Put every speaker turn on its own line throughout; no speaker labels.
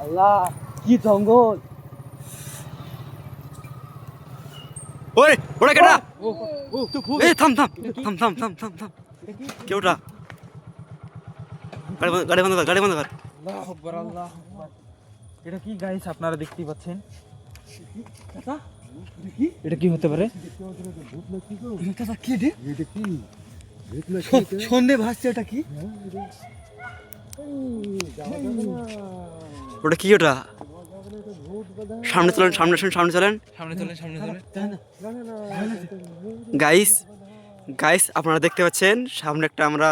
আল্লাহ কি জঙ্গল
ওরে ওরা কেটা থাম থাম থাম থাম থাম থাম থাম কে ওটা গাড়ি বন্ধ- গাড়ি বন্ধ কর গাড়ি বন্ধ কর
আল্লাহ আকবার আল্লাহ আকবার এটা কি গাইস আপনারা দেখতেই পাচ্ছেন এটা কি হতে পারে? এটা কি রে? সন্ধে ভাসছে এটা কি?
ওটা কি ওটা? সামনে চলেন সামনে চলেন সামনে চলেন।
সামনে চলেন সামনে চলেন।
গাইস গাইস আপনারা দেখতে পাচ্ছেন সামনে একটা আমরা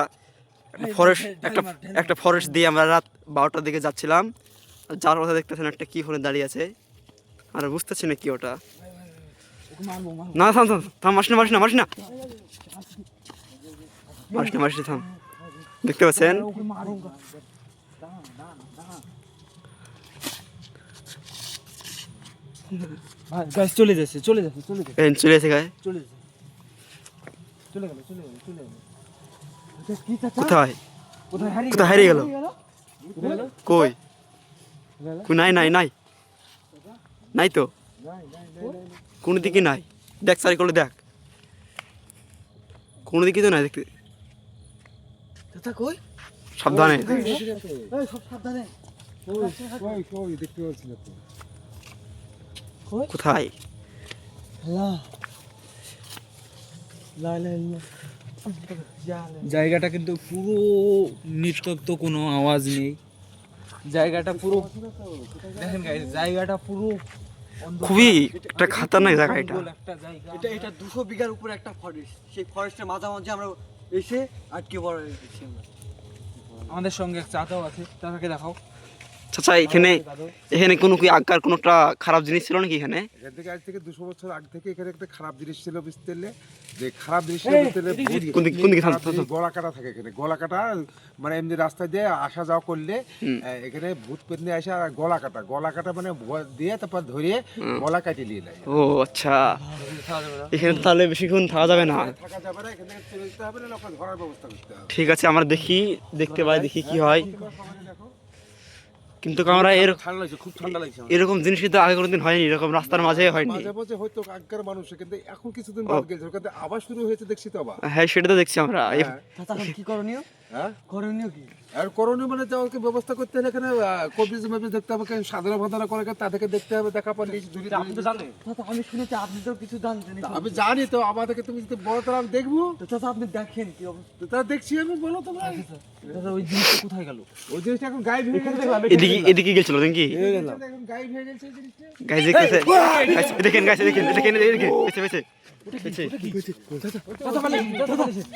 ফরেস্ট একটা একটা ফরেস্ট দিয়ে আমরা রাত বারোটার দিকে যাচ্ছিলাম। যার কথা দেখতেছেন একটা কি ফোনে দাঁড়িয়ে আছে। আর বুঝতেছি না কি ওটা। না থাম থাম থাম মাস না মাস না মাস না। মাস না মাস না থাম। দেখতে পাচ্ছেন?
চলে যাচ্ছে চলে যাচ্ছে চলে যাচ্ছে।
চলে এসে গায়ে
চলে যাচ্ছে। চলে গেল চলে গেল চলে গেল। এটা কি চাচা?
কোথায়?
কোথায় হারিয়ে
গেল? কই? নাই নাই নাই। নাই তো। কোন দিকে নাই। দেখ সারি করলে দেখ। কোন দিকে তো নাই দেখতে।
কই?
সাবধানে।
এই সব সাবধানে।
দেখতে পাচ্ছি না তো।
কোথায়?
আল্লাহ লা লা লা। জায়গাটা কিন্তু পুরো নিস্তব্ধ কোনো আওয়াজ নেই। জায়গাটা পুরো দেখেন জায়গাটা পুরো।
খুবই একটা খাতারনাক জায়গা এটা।
জঙ্গল একটা জায়গা।
এটা এটা দুশো বিঘার উপরে একটা ফরেস্ট সেই ফরেস্টের মাঝামাঝি আমরা এসে আটকে পড়ে
আমাদের সঙ্গে এক চাচাও আছে চাচাকে দেখাও।
চাচা এখানে এখানে কোনো কি আগার কোনো একটা খারাপ জিনিস ছিল নাকি এখানে?
এখান থেকে আজ থেকে দুশো বছর আগে থেকে এখানে একটা খারাপ জিনিস ছিল বুঝতে যে খারাপ জিনিস ছিল
কোন দিকে- কোন দিকে
গলা কাটা থাকে এখানে। গলা কাটা মানে এমনি রাস্তায় দিয়ে আসা যাওয়া করলে এখানে ভূত পেতনি আসে আর গলা কাটা। গলা কাটা মানে দিয়ে তারপর ধরে গলা কাটিয়ে নিয়ে নেয়।
ও আচ্ছা। এখানে তাহলে বেশিক্ষণ থাকা যাবে না।
থাকা যাবে না এখানে চলে যেতে হবে না ওখানে ধরার ব্যবস্থা করতে হবে।
ঠিক আছে আমরা দেখি দেখতে পাই দেখি কি হয়। কিন্তু আমরা এরকম
ঠান্ডা লাগছে খুব ঠান্ডা লাগছে
এরকম জিনিস কিন্তু আগে কোনোদিন হয়নি এরকম রাস্তার মাঝে হয়নি।
মাঝে মাঝে হয়তো আগকার মানুষ কিন্তু এখন কিছুদিন বাদ গেছে আবার শুরু হয়েছে দেখছি তো আবার।
হ্যাঁ সেটা তো দেখছি আমরা।
হ্যাঁ।
কি করণীয়?
হ্যাঁ
করণীয় কি
আর করণীয় মানে যাওয়াকে ব্যবস্থা করতে হলে এখানে কবিজ মেবিজ দেখতে হবে কেন সাধারণ ভাধারা করে কেন তাদেরকে দেখতে হবে দেখা পর লিস্ট ধরে
আপনি তো জানেন
আমি শুনেছি আপনি তো কিছু জানতেন
আমি জানি তো আমাদেরকে তুমি যদি বলো তাহলে আমি দেখব
তো চাচা আপনি দেখেন কি অবস্থা
তা দেখছি আমি বলো তোমরা
চাচা ওই জিনিসটা কোথায় গেল
ওই জিনিসটা এখন গায়েব হয়ে গেছে
এদিকে এদিকে গেছিল নাকি
এখন গায়েব হয়ে গেছে জিনিসটা
গাইজ দেখতেছে দেখেন গাইজ দেখেন দেখেন দেখেন পেছে পেছে পেছে
চাচা চাচা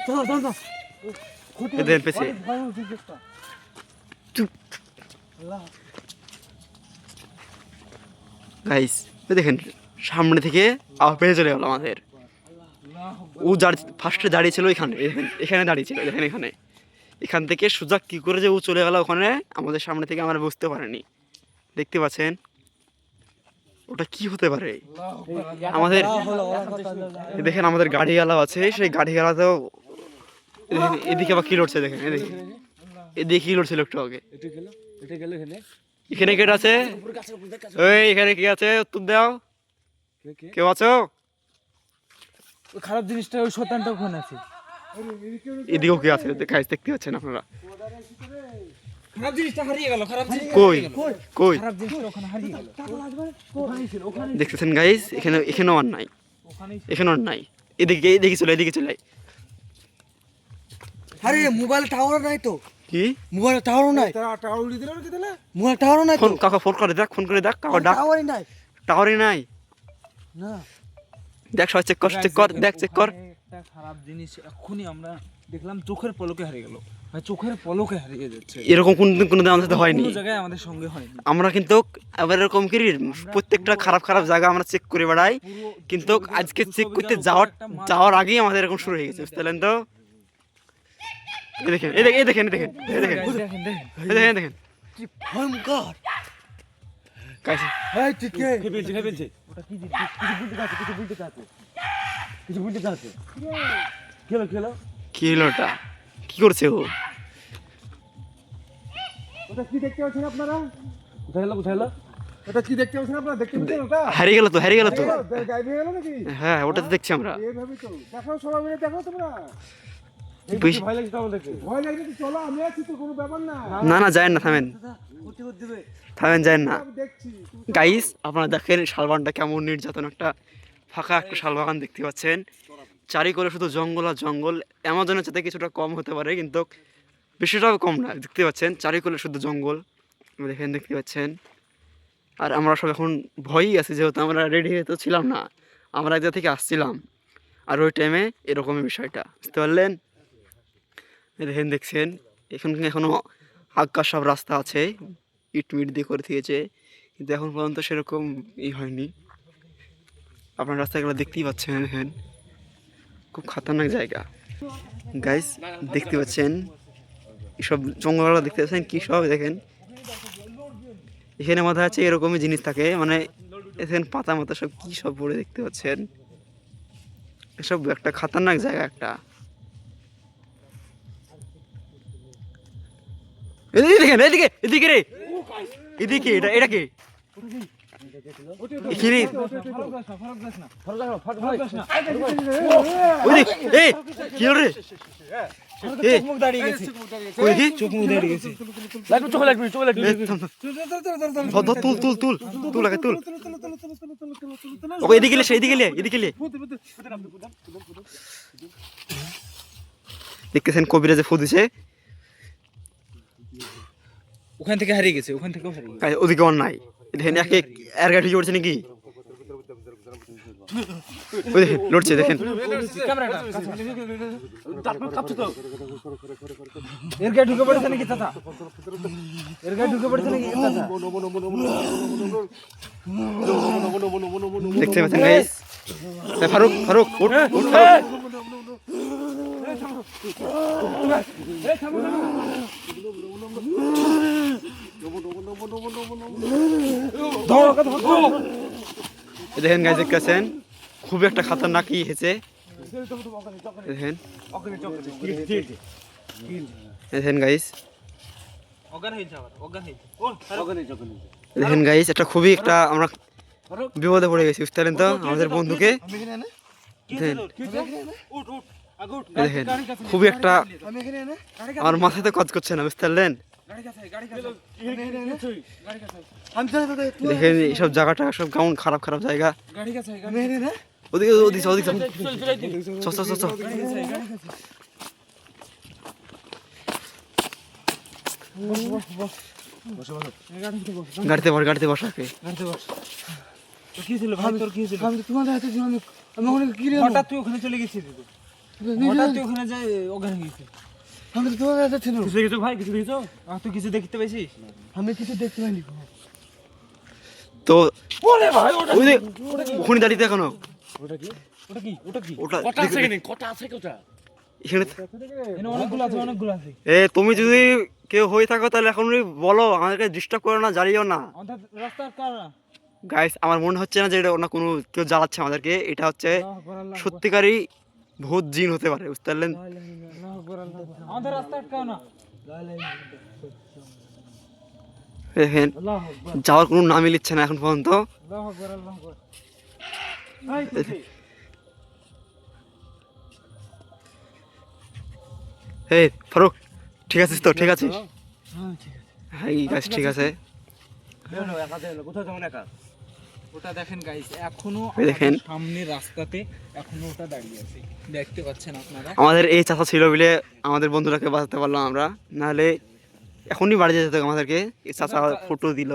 চাচা চাচা
দেখেন পেছে চুপ। গাইস দেখেন সামনে থেকে পেয়ে চলে গেল আমাদের। ও ফার্স্টে দাঁড়িয়ে ছিল এখানে এখানে- এখানে দাঁড়িয়ে ছিল দেখেন এখানে। এখান থেকে সুজা কি করে যে ও চলে গেল ওখানে আমাদের সামনে থেকে আমরা বুঝতে পারিনি। দেখতে পাচ্ছেন? ওটা কি হতে পারে? আমাদের দেখেন আমাদের গাড়ি গালা আছে সেই গাড়ি গালাতেও এদিকে আবার কি লড়ছে দেখেন এদিকে। এদিকে কি লড়ছে লোকটা আগে?
এখানে
এখানে আছে? ওই এখানে কি আছে? উত্তর দাও। কেউ আছো?
খারাপ জিনিসটা ওই শতানটা ওখানে আছে।
এদিকেও কি আছে? গাইস দেখতে পাচ্ছেন আপনারা?
খারাপ জিনিসটা হারিয়ে গেল খারাপ জিনিস
কই? কই?
খারাপ জিনিসটা ওখানে হারিয়ে গেল। ওখানেই ছিল ওখানে
দেখতেছেন গাইস এখানে এখানেও আর নাই। এখানেও আর নাই। এদিকে এদিকে চলে এদিকে চলে
আরে মোবাইল টাওয়ার নাই তো।
কি?
মোবাইল টাওয়ারও নাই।
দিল নাকি তাহলে?
মোবাইল টাওয়ারও নাই
ফোন কাকা ফোন করে দেখ ফোন করে দেখ কাকা ডাক।
টাওয়ারই নাই।
টাওয়ারই নাই।
না।
দেখ সবাই চেক কর চেক কর দেখ চেক কর।
একটা খারাপ জিনিস এক্ষুনি আমরা দেখলাম চোখের পলকে হারিয়ে গেল। চোখের পলকে হারিয়ে যাচ্ছে।
এরকম কোনদিন কোনো আমাদের সাথে হয়নি।
কোনো জায়গায় আমাদের সঙ্গে হয়নি।
আমরা কিন্তু আবার এরকম কি প্রত্যেকটা খারাপ খারাপ জায়গা আমরা চেক করে বেড়াই। কিন্তু আজকে চেক করতে যাওয়ার যাওয়ার আগেই আমাদের এরকম শুরু হয়ে গেছে বুঝতে পারলেন তো? দেখেন এই দেখেন এই দেখেন এই দেখেন এই দেখেন
দেখেন দেখেন
এই দেখেন দেখেন।
কি ভয়ঙ্কর!
গাইস
এই ঠিক
ফেলছে ফেলছে ওটা কি জিনিস কিছু বলতে কাছে কিছু বলতে কাছে
কিছু বুঝতে চাচ্ছে কি হলো কি হলো
ওটা কি করছে ও?
ওটা কি দেখতে পাচ্ছেন আপনারা?
কোথায় কোথায়
কি দেখতে পাচ্ছেন আপনারা? দেখতে পাচ্ছেন ওটা?
হারিয়ে গেল তো হারিয়ে গেল তো।
গাইবে গেল নাকি?
হ্যাঁ ওটা তো দেখছি আমরা।
এইভাবে তো। দেখো সবাই মিলে দেখো তোমরা। না।
না না যায় না থামেন।
করে
থামেন যায় না। গাইস আপনারা দেখেন শালবাগানটা কেমন নির্যাতন একটা ফাঁকা একটা শালবাগান দেখতে পাচ্ছেন। চারিকরে শুধু জঙ্গল আর জঙ্গল। অ্যামাজনের সাথে কিছুটা কম হতে পারে কিন্তু বেশিটাও কম না। দেখতে পাচ্ছেন চারিকরে শুধু জঙ্গল। দেখেন দেখতে পাচ্ছেন। আর আমরা সব এখন ভয়ই আছি যেহেতু আমরা রেডি হয়ে তো ছিলাম না। আমরা এক জায়গা থেকে আসছিলাম। আর ওই টাইমে এরকমই বিষয়টা। বুঝতে পারলেন? দেখেন, দেখছেন? এখন এখনও আকাশ সব রাস্তা আছে, ইট মিট দিয়ে করে দিয়েছে, কিন্তু এখন পর্যন্ত সেরকম ই হয়নি। আপনার রাস্তাগুলো দেখতেই পাচ্ছেন, দেখেন। খুব খতরনাক জায়গা। গাইস দেখতে পাচ্ছেন? এসব জঙ্গলগুলো দেখতে পাচ্ছেন? কী সব, দেখেন? এখানে মাথা আছে এরকমই জিনিস থাকে মানে এখানে পাতা মাথা সব কী সব পড়ে দেখতে পাচ্ছেন? এসব একটা খতরনাক জায়গা একটা। এদিকে দেখেন এদিকে এদিকে রে। এদিকে এটা এটা কে? এদিকে এদিকে দেখতেছেন কবিরা যে ফু দিছে।
ওখান থেকে হারিয়ে গেছে ওখান থেকেও হারিয়ে গেছে।
ওদিকে অন নাই। দেখেন একে এর গাড়ি পড়ছে নাকি? লড়ছে দেখেন।
এর গায়ে ঢুকে পড়েছে নাকি চাচা? এর গায়ে ঢুকে পড়েছে নাকি
দেখতে পাচ্ছেন গাইস ফারুক ফারুক উঠ উঠ ফারুক। এই দেখেন গাইস দেখতেছেন? খুব একটা খাতারনাক ই হয়েছে। দেখেন। দেখেন এই দেখেন গাইস এটা খুবই একটা আমরা বিপদে পড়ে গেছি, বুঝতে পারলেন তো? আমাদের বন্ধুকে। দেখেন। খুবই একটা আমার মাথাতে কাজ করছে না, বুঝতে পারলেন? দেখেন এইসব জায়গাটা সব কেমন খারাপ খারাপ জায়গা। ওদিকে ওদিকে ওদিকে চ চ চ চ গাড়িতে বস গাড়িতে বসাকে
গাড়িতে বস। কি ছিল? ভাই তোর কি ছিল?
আমি তো তোমাদের হাতে ছিলাম। আমি- আমি ওখানে কি রে?
হঠাৎ তুই ওখানে চলে গেছিস হঠাৎ তুই ওখানে যাই হয়ে গেছিস
আমি তো ছিলাম।
কিছু দেখেছ ভাই? কিছু দেখেছ? আর তুই কিছু দেখতে পেয়েছিস?
আমি কিছু দেখতে পাইনি।
তো ওই যে ওখানে দাঁড়িয়ে এখনও।
ওটা কি? ওটা কি?
ওটা
কটা আছে এখানে? কটা আছে কোটা
এখানে
এখানে অনেকগুলো আছে অনেকগুলো আছে।
এ তুমি যদি কেউ হয়ে থাকো তাহলে এখন বলো আমাদেরকে ডিস্টার্ব করো না জ্বালিও না।
রাস্তার কার?
গাইস আমার মনে হচ্ছে না যে এটা ওনা কোনো কেউ জ্বালাচ্ছে আমাদেরকে। এটা হচ্ছে সত্যিকারই ভূত জিন হতে পারে বুঝতে পারলেন?
না
যাওয়ার কোনো নামই লিচ্ছে না এখন পর্যন্ত। হে ফারুক ঠিক আছিস তো? ঠিক আছিস? হ্যাঁ গাছ ঠিক আছে।
কোথায় যাবেন একা?
ওটা দেখেন গাইস
এখনও দেখেন।
সামনে রাস্তাতে এখনও ওটা দাঁড়িয়ে আছে। দেখতে পাচ্ছেন আপনারা?
আমাদের এই চাষা ছিল বলে আমাদের বন্ধুরাকে বাঁচাতে পারলাম আমরা। নাহলে এখনই বাড়ি যেতে আমাদেরকে। এই চাষা ফটো দিল।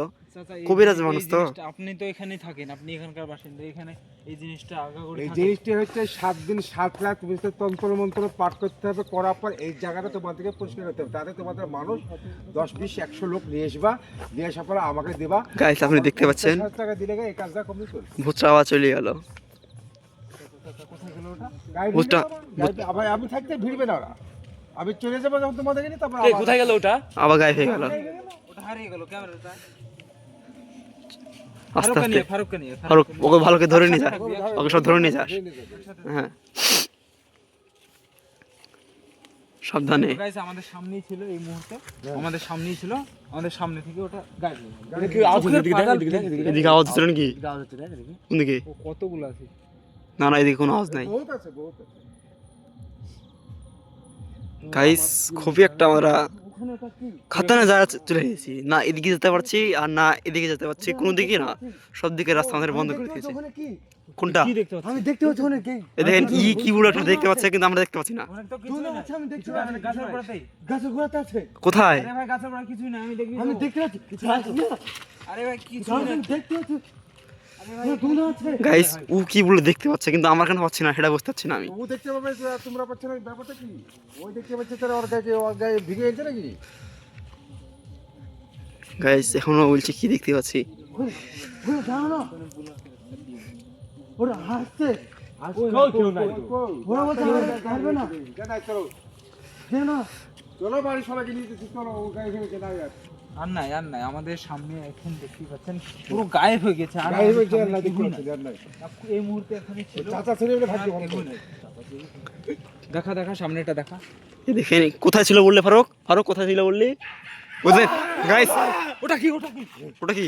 কবিরাজ মানুষ তো।
আপনি তো এখানেই থাকেন আপনি এখানকার বাসিন্দা এখানে এই জিনিসটা আগা করে
এই। জিনিসটি হচ্ছে সাত দিন সাত রাত বুঝতে তন্ত্র মন্ত্র পাঠ করতে হবে করার পর এই জায়গাটা তোমাদেরকে পরিষ্কার করতে হবে। তাতে তোমাদের মানুষ দশ বিশ একশো লোক নিয়ে আসবা নিয়ে আসার পরে আমাকে দেবা।
গাইস আপনি দেখতে পাচ্ছেন?
টাকা দিলে এই কাজটা
ভূতটা আবার চলে গেল
আবার আমি থাকতে ভিড়বে না ওরা? আমি চলে যাব যখন তারপর
কোথায় গেল ওটা?
আবার গায়ে হয়ে গেল।
ওটা হারিয়ে গেল ক্যামেরাটা।
আস্তে আস্তে। ফারুক ওকে ভালো করে ধরে নিয়ে যা। ওকে সব ধরে নিয়ে যাস হ্যাঁ। সাবধানে।
আমাদের সামনেই ছিল এই মুহূর্তে। আমাদের সামনেই ছিল। আমাদের সামনে থেকে ওটা গায়েব হয়ে গেল।
এদিকে আওয়াজ হচ্ছিল নাকি? কোন দিকে?
কতগুলো আছে?
না না এদিকে কোনো আওয়াজ নাই।
বহুত আছে বহুত আছে।
গাইস খুবই একটা আমরা খাতানে জায়গা চ- চলে গেছি না এদিকে যেতে পারছি আর না এদিকে যেতে পারছি কোনো দিকে না সব দিকে রাস্তা আমাদের বন্ধ করে দিয়েছে। কোনটা?
কি
আমি দেখতে পাচ্ছি ওখানে কি?
দেখেন ই কি একটা দেখতে পাচ্ছে কিন্তু আমরা দেখতে পাচ্ছি না।
আমি দেখতে পাচ্ছি।
গাছের
গাছের গোড়াতে আছে।
কোথায়?
আরে ভাই গাছের গোড়া কিছুই না আমি দেখি
আমি দেখতে পাচ্ছি। কিছু
আরে ভাই কিছু
দেখতে পাচ্ছি
গাইস ও কি বলে দেখতে পাচ্ছে কিন্তু আমরা কেন পাচ্ছি না সেটা বুঝতে পারছি না আমি।
ও দেখতে পাবে তোমরা পাচ্ছ না ব্যাপারটা কি? ওই দেখতে পাচ্ছে তারা ওর গায়ে ওর গায়ে ভিগে গেছে নাকি?
গাইস এখনও বলছি কি দেখতে পাচ্ছি?
ওখানে ওখানে দাঁড়াও না ওরা হাসছে। ওরা বলছে ছাড়বে না।
কেন? চলো বাড়ি সবাইকে নিয়ে চলো ও গায়ে ভিগে গেছে না আর
নাই আর নাই। আমাদের সামনে এখন দেখতে পাচ্ছেন পুরো গায়েব হয়ে গেছে। আর
গায়ে
আমাদের
ভিগে
সামনে
না দেখতে
কিছুই
পাচ্ছি আর নাই
এই মুহূর্তে এখানে ছিল।
চাচা ছেলে বলে ভাগ্য ভালো
দেখা দেখা সামনেটা দেখা।
এ দেখেন কোথায় ছিল বললে ফারুক? ফারুক কোথায় ছিল বললি? বুঝলেন? গাইস
ওটা কি ওটা কি?
ওটা কি?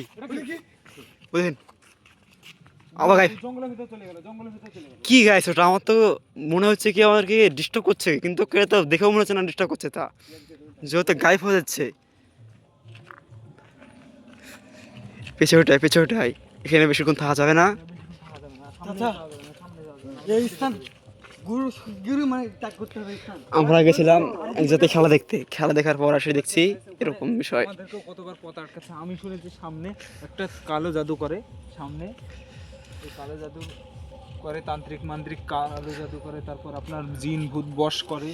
বুঝলেন? আবার গাই
জঙ্গলের ভিতরে চলে গেল জঙ্গলের ভিতরে চলে গেল।
কি গাইস ওটা আমার তো মনে হচ্ছে কি আমাদেরকে ডিস্টার্ব করছে কিন্তু কে তো দেখেও মনে হচ্ছে না ডিস্টার্ব করছে তা। যেহেতু গায়েব হয়ে যাচ্ছে। পেছে ওঠাই পেছে ওঠাই এখানে বেশিক্ষণ থাকা যাবে না।
চাচা এই স্থান গুরু গুরু মানে
আমরা গেছিলাম এক খেলা দেখতে। খেলা দেখার পর আসে দেখছি এরকম বিষয়।
কতবার পথ আটকাচ্ছে আমি শুনেছি সামনে একটা কালো জাদু করে সামনে কালো জাদু করে তান্ত্রিক মান্ত্রিক কালো জাদু করে তারপর আপনার জিন ভূত বশ করে।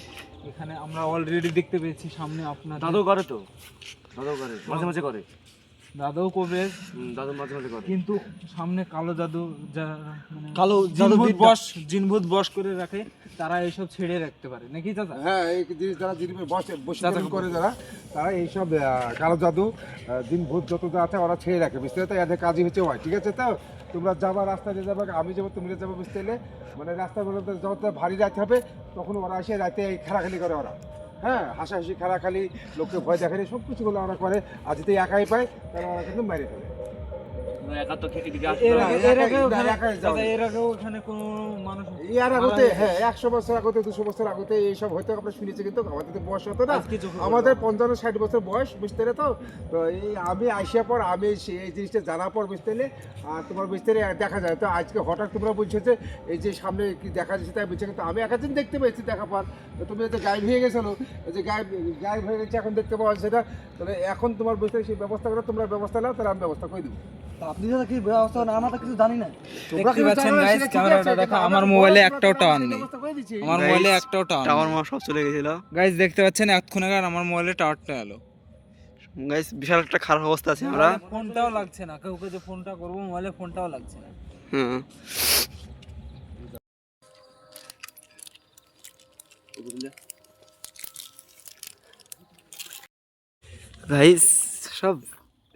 এখানে আমরা অলরেডি দেখতে পেয়েছি সামনে আপনার
দাদু করে তো দাদু করে মাঝে মাঝে করে।
দাদাও করবে।
দাদু মাঝে মাঝে করে।
কিন্তু সামনে কালো জাদু যারা মানে
কালো
জিনভূত
জাদুবিদ্যা।
বশ জিনভূত বশ করে রাখে তারা এইসব ছেড়ে রাখতে পারে। নাকি চাচা?
হ্যাঁ এই জিনিস যারা জিনিস বসে বসে
দাদা
করে। যারা তারা এইসব কালো জাদু আহ, দিন ভূত যত যা আছে ওরা ছেড়ে রাখে বুঝতে তো এদের কাজই হচ্ছে হয় ঠিক আছে তো? তোমরা যাবা রাস্তা দিয়ে যাবে আমি যাব তুমি যাব বুঝতে মানে রাস্তার মধ্যে যত ভারী রাত হবে তখন ওরা এসে রাতে এই খেলাখালি করে ওরা। হ্যাঁ হাসাহাসি, খেলাখালি, লোককে ভয় দেখানি সব কিছুগুলো ওরা করে। আর যদি একাই পায় তাহলে ওরা কিন্তু মেরে ফেলে।
একা তো খেতে দিকে
এর
না,
আগে- এর
একাই-
আগে
না,
ওখানে-
একাই যাও।
চাচা, এর আগেও ওখানে কোনো মানুষ
ইয়ার আগতে হ্যাঁ একশো বছর আগতে দুশো বছর আগতে এইসব হয়তো আমরা শুনেছি কিন্তু আমাদের তো বয়স হতো না আমাদের পঞ্চান্ন ষাট বছর বয়স বুঝতে পেরে তো তো এই আমি আসিয়া পর আমি এই জিনিসটা জানার পর বুঝতে আর তোমার বুঝতে দেখা যায়। তো আজকে হঠাৎ তোমরা বলছো যে এই যে সামনে কি দেখা যাচ্ছে তাই বলছে কিন্তু আমি একাদিন দেখতে পেয়েছি দেখা পর তো তুমি তো গায়েব হয়ে গেছিল। এই যে গায়েব গায়েব হয়ে গেছে এখন দেখতে পাওয়া যাচ্ছে না। তাহলে এখন তোমার বুঝতে সেই ব্যবস্থা করে তোমরা ব্যবস্থা নাও তাহলে আমি ব্যবস্থা করে দেবো।
আপনি দাদা কি ব্যবস্থা না? আমরা তো কিছু জানি না।
দেখতে পাচ্ছেন গাইস ক্যামেরাটা দেখো আমার মোবাইলে একটাও টাওয়ার নেই। আমার মোবাইলে একটাও টাওয়ার
টাওয়ার মার সব চলে গেছিল।
গাইস দেখতে পাচ্ছেন এতক্ষণ আগে আমার মোবাইলে টাওয়ারটা এলো।
গাইস বিশাল একটা খারাপ অবস্থা আছে আমরা।
ফোনটাও লাগছে না কেউ যে ফোনটা করব মোবাইলে ফোনটাও লাগছে না।
হ্যাঁ গাইস সব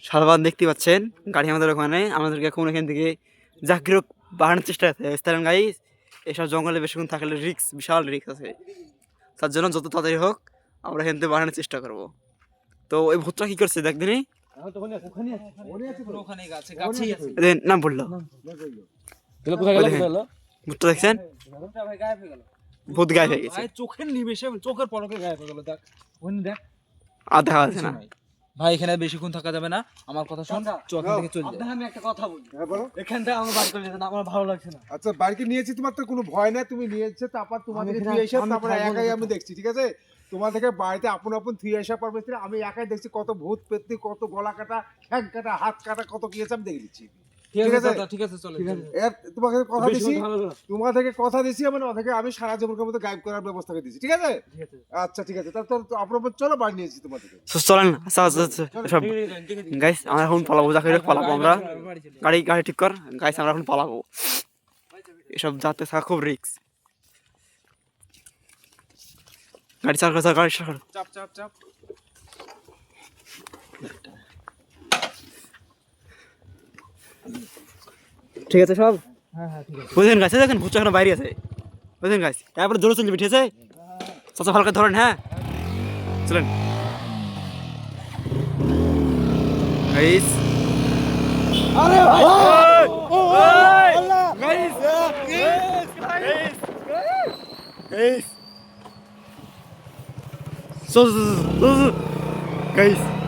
সালবান দেখতে পাচ্ছেন গাড়ি আমাদের ওখানে আমাদেরকে এখন এখান থেকে জাকির বাড়ানোর চেষ্টা আছে স্থান গাইস এসব জঙ্গলে বেশিক্ষণ থাকলে রিক্স বিশাল রিক্স আছে। তার জন্য যত তাড়াতাড়ি হোক আমরা এখান থেকে বাড়ানোর চেষ্টা করব। তো ওই ভূতটা কি করছে দেখ দিনই
ওখানে গাছে গাছেই আছে
নাম বলল ভূতটা দেখছেন? ভূত গায়ে হয়ে গেছে।
চোখের নিমেষে চোখের পলকে গায়েব হয়ে গেল দেখ।
আর দেখা যাচ্ছে না।
ভাই এখানে বেশিক্ষণ থাকা যাবে না। আমার কথা শোন চল এখান থেকে চল যা
আমি একটা কথা বলি।
হ্যাঁ বলো।
এখান থেকে আমার বাড়ি চলে যেতে আমার ভালো লাগছে না।
আচ্ছা বাড়িতে নিয়েছি তোমার তো কোনো ভয় নাই তুমি নিয়েছে তারপর তোমাদের
আমি
এসে তারপর একাই আমি দেখছি ঠিক আছে? তোমার থেকে বাড়িতে আপন আপন থুয়ে আসা পারবে আমি একাই দেখছি কত ভূত পেত্তি কত গলা কাটা ঠ্যাং কাটা হাত কাটা কত কি আমি দেখে দিচ্ছি।
ঠিক
ঠিক
আছে
আছে?
ঠিক আছে চলে
তোমাকে কথা দিছি। তোমার থেকে কথা দিছি মানে ওদেরকে আমি সারা জীবনের মতো গাইব করার ব্যবস্থা করে দিচ্ছি ঠিক আছে? আচ্ছা ঠিক আছে। তাহলে আপনার চলো বাড়ি নিয়েছি তোমার থেকে।
চলেন আচ্ছা আচ্ছা আচ্ছা সব গাইস আমরা এখন পালাবো যাকে হোক পালাবো আমরা। গাড়ি গাড়ি ঠিক কর। গাইস আমরা এখন পালাবো। এসব যাতে থাকা খুব রিক্স গাড়ি চার গাড়ি চার
চাপ চাপ চাপ।
ঠিক আছে সব?
হ্যাঁ হ্যাঁ ঠিক আছে।
বুঝলেন গাছ দেখেন ভুচা এখনও বাইরে আছে। বুঝলেন গাছ তারপরে জোরে চলবে ঠিক আছে চাচা ভালো করে ধরেন হ্যাঁ? চলেন। Guys. So, so, so, so, guys.